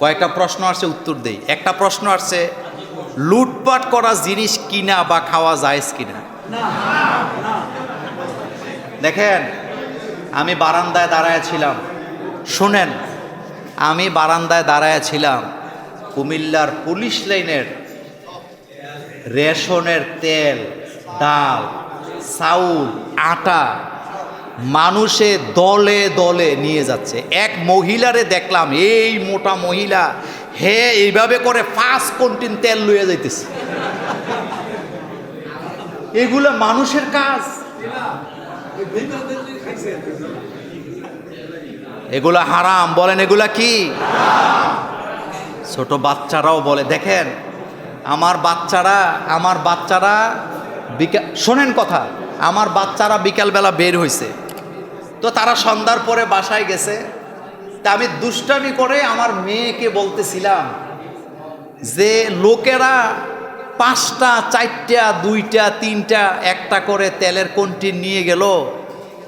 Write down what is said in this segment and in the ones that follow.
কয়েকটা প্রশ্ন আসছে, উত্তর দেই। একটা প্রশ্ন আসছে, লুটপাট করা জিনিস কিনা বা খাওয়া যায় কিনা? দেখেন, আমি বারান্দায় দাঁড়ায় ছিলাম। শোনেন, আমি বারান্দায় দাঁড়ায় ছিলাম কুমিল্লার পুলিশ লাইনের রেশনের তেল, ডাল, চাউল, আটা মানুষে দলে দলে নিয়ে যাচ্ছে। এক মহিলারে দেখলাম, এই মোটা মহিলা, হে, এইভাবে করে পাঁচ কন্টিন তেল লইয়া যাইতেছে। এগুলো মানুষের কাজ। এগুলা হারাম। বলেন, এগুলা কি? ছোট বাচ্চারাও বলে, দেখেন, আমার বাচ্চারা আমার বাচ্চারা বিকাল শোনেন কথা, আমার বাচ্চারা বিকালবেলা বের হয়েছে তো তারা সন্ধ্যার পরে বাসায় গেছে। তা আমি দুষ্টামি করে আমার মেয়েকে বলতেছিলাম যে, লোকেরা পাঁচটা, চারটা, দুইটা, তিনটা, একটা করে তেলের কন্টিন নিয়ে গেল।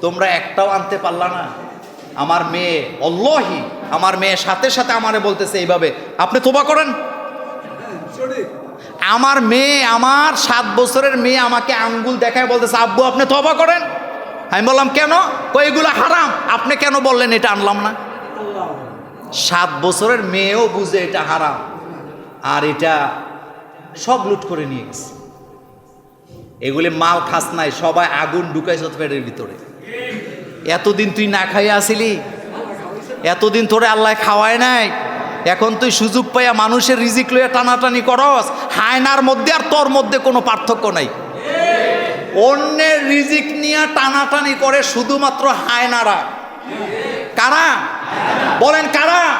তোমরা একটাও আনতে পারলা না। আমার মেয়ে, অল্লহি, আমার মেয়ে সাথে সাথে আমারে বলতেছে এইভাবে। আপনি তোবা করেন। আমার মেয়ে, আমার সাত বছরের মেয়ে আমাকে আঙ্গুল দেখায় বলতেছে, আব্বু, আপনি তবা করেন। আমি বললাম, কেন? এগুলো হারাম। আপনি কেন বললেন এটা আনলাম না? সাত বছরের মেয়েও বুঝে এটা হারাম। আর এটা সব লুট করে নিয়ে গেছে। এগুলি মাল খাস নাই, সবাই আগুন ঢুকাইছ পেটের ভিতরে। এতদিন তুই না খাইয়া আসিলি, এতদিন তোরে আল্লাহ খাওয়ায় নাই, এখন তুই সুযোগ পাইয়া মানুষের রিজিক লইয়া টানাটানি করস, হায়নার মধ্যে আর তোর মধ্যে কোনো পার্থক্য নাই। অন্যের রিজিক নিয়ে টানাটানি করে শুধুমাত্র হায়নারা। কারা? বলেন কারা?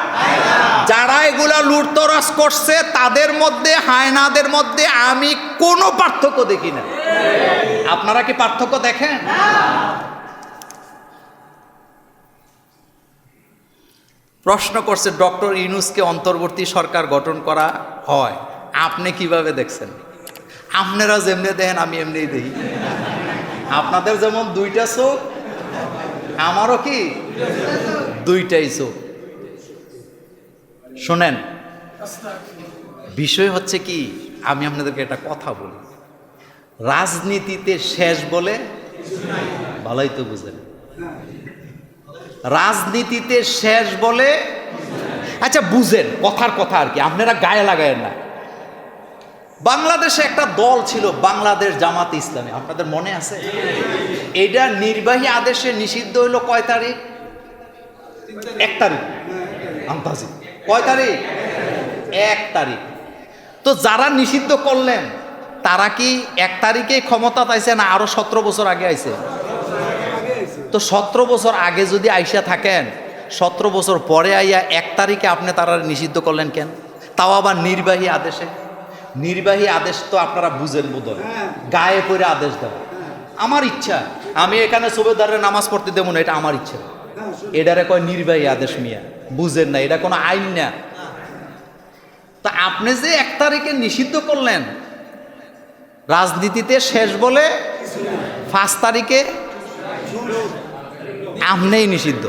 যারা এগুলা লুটতরাস করছে, তাদের মধ্যে, হায়নাদের মধ্যে আমি কোনো পার্থক্য দেখি না। আপনারা কি পার্থক্য দেখেন? প্রশ্ন করছে, ডক্টর ইউনুসকে অন্তর্বর্তী সরকার গঠন করা হয়। আপনি কীভাবে দেখছেন? আপনারা যেমনি দেখেন আমি এমনিই দেখি আপনাদের যেমন দুইটা চোখ, আমারও কি? দুইটাই চোখ। শোনেন, বিষয় হচ্ছে কি, আমি আপনাদেরকে একটা কথা বলি। রাজনীতিতে শেষ বলে ভালোই তো বুঝেন। রাজনীতিতে শেষ বলে আচ্ছা বুঝেন, কথার কথা আর কি, আপনারা গায়ে লাগায়েন না। বাংলাদেশে একটা দল ছিল বাংলাদেশ জামাত ইসলামী। আপনাদের মনে আছে? এটা নির্বাহী আদেশে নিষিদ্ধ হইল কয় তারিখ? এক তারিখ। আন্তাজি। কয় তারিখ? এক তারিখ। তো যারা নিষিদ্ধ করলেন, তারা কি এক তারিখে ক্ষমতা পাইছে না আরও সতেরো বছর আগে আইছে? তো সতেরো বছর আগে যদি আইসা থাকেন, সতেরো বছর পরে আইয়া এক তারিখে আপনি তারা নিষিদ্ধ করলেন কেন? তাও আবার নির্বাহী আদেশে? নির্বাহী আদেশ তো আপনারা বুঝেন বোধ গায়ে পরে আদেশ দেওয়া। আমার ইচ্ছা আমি এখানে সুবেদারের নামাজ পড়তে দেবো না এটা আমার ইচ্ছা। এটারে কয় নির্বাহী আদেশ মিয়া। বুঝেন না এটা কোনো আইন না। তা আপনি যে এক তারিখে নিষিদ্ধ করলেন রাজনীতিতে শেষ বলে পাঁচ তারিখে আমনেই নিষিদ্ধ।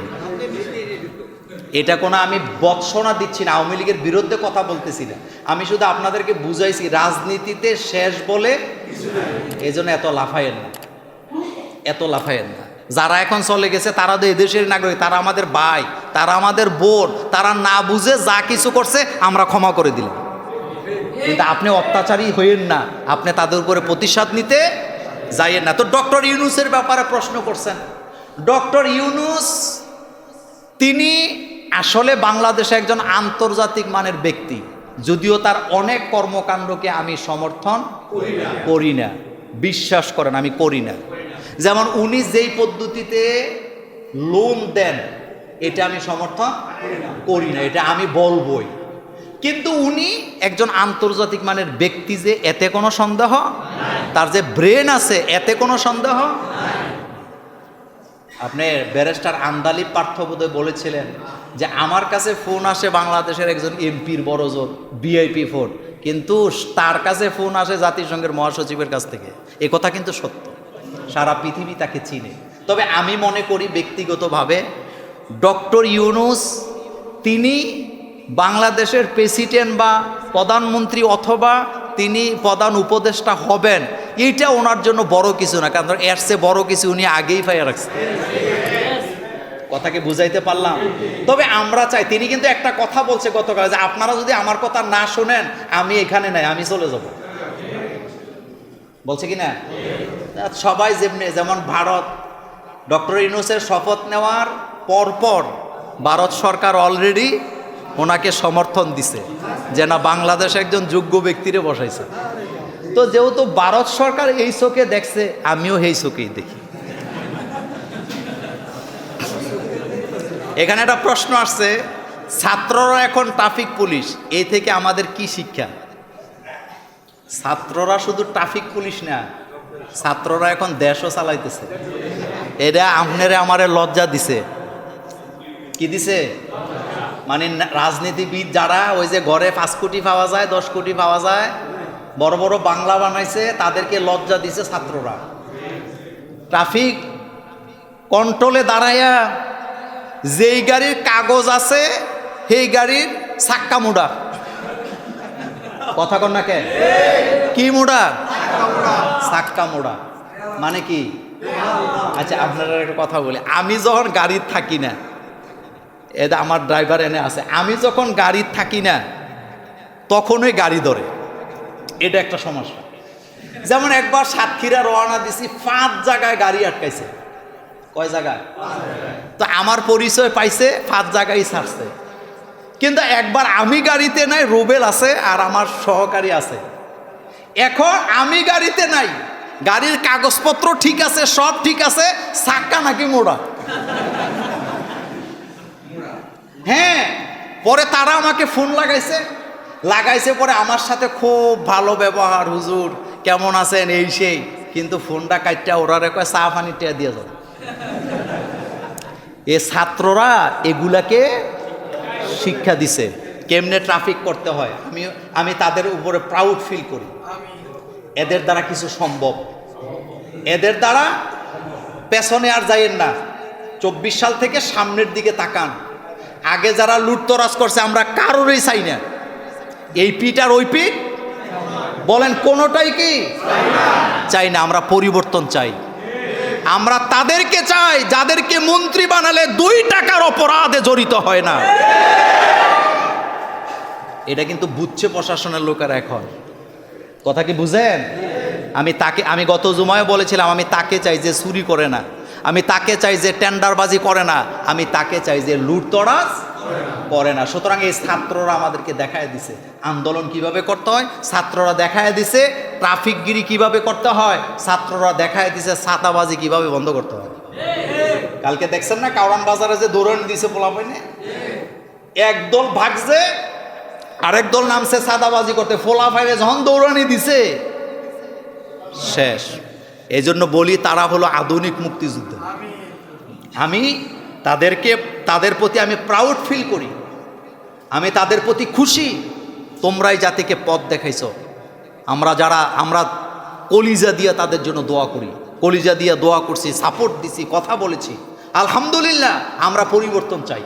এটা কোনো আমি বৎসনা দিচ্ছি না, আওয়ামী লীগের বিরুদ্ধে কথা বলতেছি না। আমি শুধু আপনাদেরকে বুঝাইছি, রাজনীতিতে শেষ বলে এই জন্য এত লাফায়েন না। এত লাফায়েন না। যারা এখন চলে গেছে, তারা তো এদেশের নাগরিক, তারা আমাদের ভাই, তারা আমাদের বোন, তারা না বুঝে যা কিছু করছে, আমরা ক্ষমা করে দিলাম। কিন্তু আপনি অত্যাচারী হইয়েন না। আপনি তাদের উপরে প্রতিশোধ নিতে যাইয়েন না। তো ডক্টর ইউনুসের ব্যাপারে প্রশ্ন করছেন। ডক্টর ইউনুস, তিনি আসলে বাংলাদেশে একজন আন্তর্জাতিক মানের ব্যক্তি যদিও তার অনেক কর্মকাণ্ডকে আমি সমর্থন করি না। বিশ্বাস করেন আমি করি না। যেমন উনি যেই পদ্ধতিতে লোন দেন এটা আমি সমর্থন করি না। এটা আমি বলবই। কিন্তু উনি একজন আন্তর্জাতিক মানের ব্যক্তি যে এতে কোনো সন্দেহ? তার যে ব্রেন আছে এতে কোনো সন্দেহ? আপনি ব্যারিস্টার আন্দালি পার্থবোধে বলেছিলেন যে আমার কাছে ফোন আসে বাংলাদেশের একজন এমপির বড় জোর বিআইপি ফোন। কিন্তু তার কাছে ফোন আসে জাতিসংঘের মহাসচিবের কাছ থেকে। এ কথা কিন্তু সত্য। সারা পৃথিবী তাকে চিনে। তবে আমি মনে করি ব্যক্তিগতভাবে ডক্টর ইউনুস, তিনি বাংলাদেশের প্রেসিডেন্ট বা প্রধানমন্ত্রী অথবা তিনি প্রধান উপদেষ্টা হবেন, এইটা ওনার জন্য বড় কিছু না, কারণ এর চেয়ে বড় কিছু উনি আগেই পাইয়া রাখছেন কথাকে বুঝাইতে পারলাম। তবে আমরা চাই, তিনি কিন্তু একটা কথা বলছে গতকাল, যে আপনারা যদি আমার কথা না শোনেন, আমি এখানে নাই, আমি চলে যাব। বলছে কি না? সবাই যেমনি যেমন ভারত, ডক্টর ইউনুসের শপথ নেওয়ার পরপর ভারত সরকার অলরেডি ওনাকে সমর্থন দিছে যে না, বাংলাদেশ একজন যোগ্য ব্যক্তিরে বসাইছে। তো যেহেতু ভারত সরকার এই চোখে দেখছে, আমিও এই চোখেই দেখি। এখানে একটা প্রশ্ন আসছে, ছাত্ররা এখন ট্রাফিক পুলিশ এই থেকে আমাদের কি শিক্ষা? ছাত্ররা শুধু ট্রাফিক পুলিশ না, ছাত্ররা এখন দেশও চালাইতেছে। এটা আপনারে আমারে লজ্জা দিছে। কি দিছে? মানে রাজনীতিবিদ যারা, ওই যে ঘরে পাঁচ কোটি পাওয়া যায়, দশ কোটি পাওয়া যায়, বড় বড় বাংলা বানাইছে, তাদেরকে লজ্জা দিছে ছাত্ররা। ট্রাফিক কন্ট্রোলে দাঁড়াইয়া যেই গাড়ির কাগজ আছে, সেই গাড়ির চাক্কা মুড়া। কথা কন না কে? কি মুড়া? চাক্কা মোড়া। মানে কি? আচ্ছা আপনারা একটা কথা বলি। আমি যখন গাড়ির থাকি না এটা আমার ড্রাইভার এনে আছে। আমি যখন গাড়ির থাকি না, তখনই গাড়ি ধরে। এটা একটা সমস্যা। যেমন একবার সাতক্ষীরা রওনা দিছি, পাঁচ জায়গায় গাড়ি আটকাইছে। কয় জায়গায়? তো আমার পরিচয় পাইছে, পাঁচ জায়গায় ছাড়ছে। কিন্তু একবার আমি গাড়িতে নাই, রুবেল আছে আর আমার সহকারী আছে। এখন আমি গাড়িতে নাই, গাড়ির কাগজপত্র ঠিক আছে, সব ঠিক আছে চাক্কা নাকি মোড়া? হ্যাঁ পরে তারা আমাকে ফোন লাগাইছে। লাগাইছে পরে আমার সাথে খুব ভালো ব্যবহার, হুজুর। কেমন আছেন? এই সেই। কিন্তু ফোনটা কাটটা ওরা কয়, চা পানি টিয়া দিয়ে যাবে এ ছাত্ররা এগুলাকে শিক্ষা দিছে। কেমনে ট্রাফিক করতে হয়? আমি আমি তাদের উপরে প্রাউড ফিল করি। এদের দ্বারা কিছু সম্ভব। এদের দ্বারা পেছনে আর যাইয়েন না। চব্বিশ সাল থেকে সামনের দিকে তাকান। আগে যারা লুটতরাজ করছে, আমরা কারোরই চাই না। এই পিঠ আর ওই পিঠ? বলেন, কোনোটাই কি? চাই না, আমরা পরিবর্তন চাই। আমরা তাদেরকে চাই, যাদেরকে মন্ত্রী বানালে দুই টাকার অপরাধে জড়িত হয় না। এটা কিন্তু বুঝছে প্রশাসনের লোকেরা এখন। কথা কি বুঝেন? আমি তাকে, আমি গত জুমায় বলেছিলাম, আমি তাকে চাই যে চুরি করে না। আমি তাকে চাই যে টেন্ডারবাজি করে না, আমি তাকে চাই যে লুটতরাজ করে না। সুতরাং এই ছাত্ররা আমাদেরকে দেখায় দিছে। আন্দোলন কীভাবে করতে হয়? ছাত্ররা দেখায় দিছে ট্রাফিকগিরি কীভাবে করতে হয়? ছাত্ররা দেখায় দিছে ছাতাবাজি কীভাবে বন্ধ করতে হয়? কালকে দেখছেন না কাউরান বাজারে যে দৌড়ানি দিছে পোলাপাইনে একদল ভাগছে, আরেক দল নামছে সাদাবাজি করতে। ফোলা ফাইলে যখন দৌড়ানি দিছে, শেষ। এই জন্য বলি তারা হলো আধুনিক মুক্তিযুদ্ধ। আমি তাদেরকে, তাদের প্রতি আমি প্রাউড ফিল করি। আমি তাদের প্রতি খুশি। তোমরাই জাতিকে পথ দেখাইছ। আমরা যারা, আমরা কলিজা দিয়ে তাদের জন্য দোয়া করি। কলিজা দিয়ে দোয়া করছি সাপোর্ট দিছি, কথা বলেছি। আলহামদুলিল্লাহ, আমরা পরিবর্তন চাই।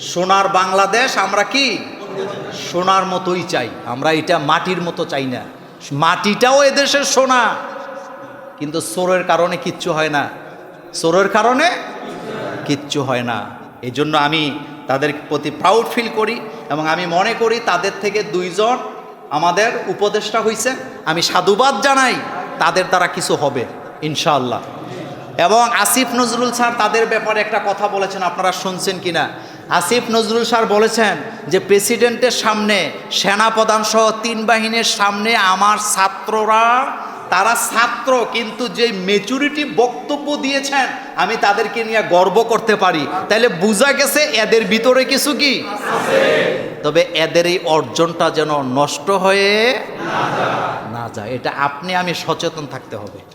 সোনার বাংলাদেশ আমরা কি? সোনার মতোই চাই। আমরা এটা মাটির মতো চাই না। মাটিটাও এদেশের সোনা। কিন্তু চোরের কারণে কিচ্ছু হয় না। চোরের কারণে কিচ্ছু হয় না। এই জন্য আমি তাদের প্রতি প্রাউড ফিল করি এবং আমি মনে করি তাদের থেকে দুইজন আমাদের উপদেষ্টা হয়েছে আমি সাধুবাদ জানাই, তাদের দ্বারা কিছু হবে, ইনশাআল্লাহ। এবং আসিফ নজরুল স্যার তাদের ব্যাপারে একটা কথা বলেছেন, আপনারা শুনছেন কিনা? আসিফ নজরুল স্যার বলেছেন যে প্রেসিডেন্টের সামনে সেনাপ্রধান সহ তিন বাহিনীর সামনে আমার ছাত্ররা, তারা ছাত্র, কিন্তু যে মেচুরিটি বক্তব্য দিয়েছেন, আমি তাদেরকে নিয়ে গর্ব করতে পারি। তাহলে বোঝা গেছে এদের ভিতরে কিছু কি? তবে এদের এই অর্জনটা যেন নষ্ট হয়ে না যায়। এটা আপনি, আমি সচেতন থাকতে হবে।